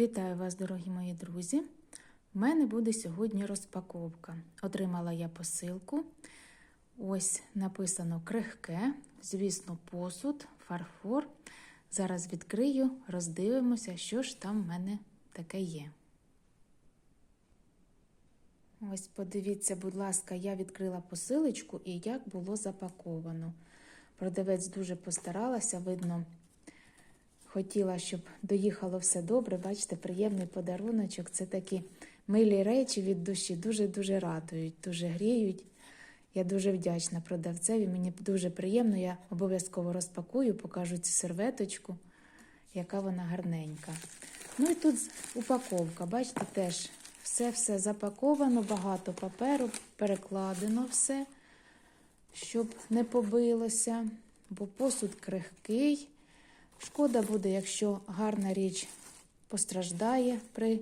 Вітаю вас, дорогі мої друзі! У мене буде сьогодні розпаковка. Отримала я посилку. Ось написано крихке, звісно, посуд, фарфор. Зараз відкрию, роздивимося, що ж там в мене таке є. Ось подивіться, будь ласка, я відкрила посилочку і як було запаковано. Продавець дуже постаралася, видно, хотіла, щоб доїхало все добре. Бачите, приємний подаруночок. Це такі милі речі від душі, дуже-дуже радують, дуже гріють. Я дуже вдячна продавцеві. Мені дуже приємно. Я обов'язково розпакую, покажу цю серветочку, яка вона гарненька. Ну і тут упаковка, бачите, теж все-все запаковано, багато паперу, перекладено все, щоб не побилося, бо посуд крихкий. Шкода буде, якщо гарна річ постраждає при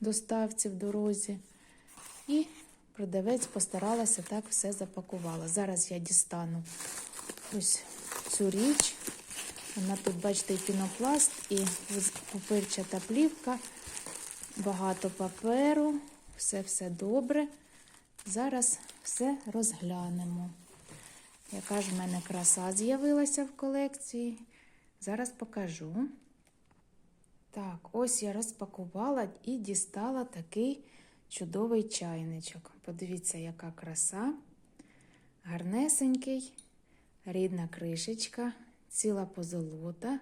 доставці в дорозі. І продавець постаралася так все запакувала. Зараз я дістану ось цю річ. Вона тут, бачите, і пінопласт, і пупирчата плівка, багато паперу, все-все добре. Зараз все розглянемо. Яка ж в мене краса з'явилася в колекції. Зараз покажу. Так, ось я розпакувала і дістала такий чудовий чайничок. Подивіться, яка краса. Гарнесенький, рідна кришечка, ціла позолота,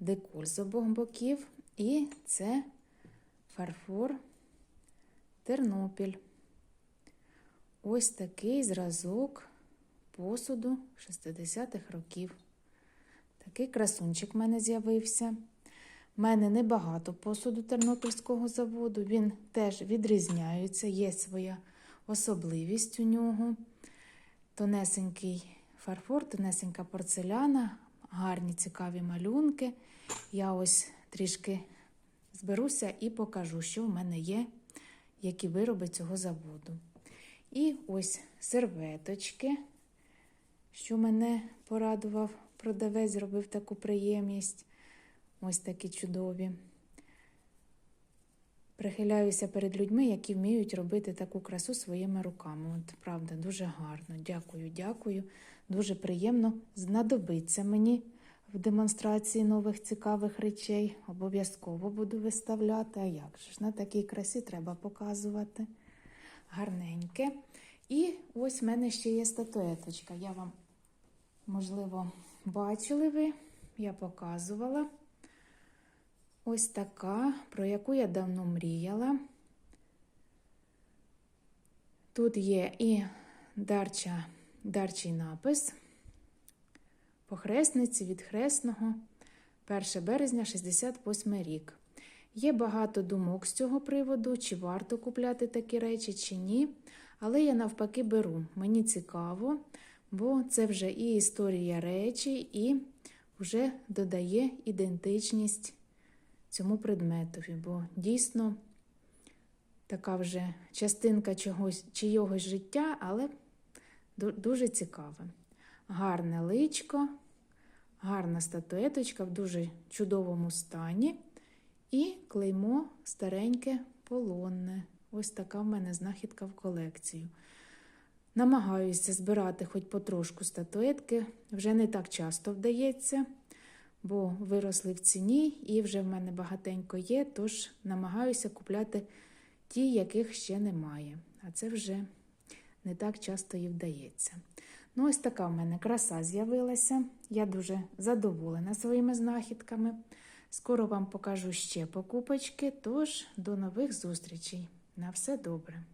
деколь з обох боків. І це фарфор Тернопіль. Ось такий зразок посуду 60-х років. Такий красунчик в мене з'явився. У мене небагато посуду Тернопільського заводу. Він теж відрізняється, є своя особливість у нього. Тонесенький фарфор, тонесенька порцеляна, гарні цікаві малюнки. Я ось трішки зберуся і покажу, що в мене є, які вироби цього заводу. І ось серветочки, що мене порадував продавець, зробив таку приємність. Ось такі чудові. Прихиляюся перед людьми, які вміють робити таку красу своїми руками. От, правда, дуже гарно. Дякую, дякую. Дуже приємно знадобиться мені в демонстрації нових цікавих речей. Обов'язково буду виставляти. А як же ж на такій красі треба показувати? Гарненьке. І ось в мене ще є статуеточка. Я вам, можливо, бачили ви, я показувала. Ось така, про яку я давно мріяла. Тут є і дарча, дарчий напис по хресниці від хресного 1 березня 68 рік. Є багато думок з цього приводу, чи варто купляти такі речі, чи ні. Але я навпаки беру. Мені цікаво, бо це вже і історія речі, і вже додає ідентичність цьому предметові, бо дійсно така вже частинка чогось, чийогось життя, але дуже цікаве. Гарне личко, гарна статуеточка в дуже чудовому стані. І клеймо стареньке полонне. Ось така в мене знахідка в колекцію. Намагаюся збирати хоч потрошку статуетки, вже не так часто вдається бо виросли в ціні і вже в мене багатенько є, тож намагаюся купляти ті, яких ще немає. А це вже не так часто і вдається. Ну, ось така в мене краса з'явилася. Я дуже задоволена своїми знахідками. Скоро вам покажу ще покупочки, тож до нових зустрічей. На все добре!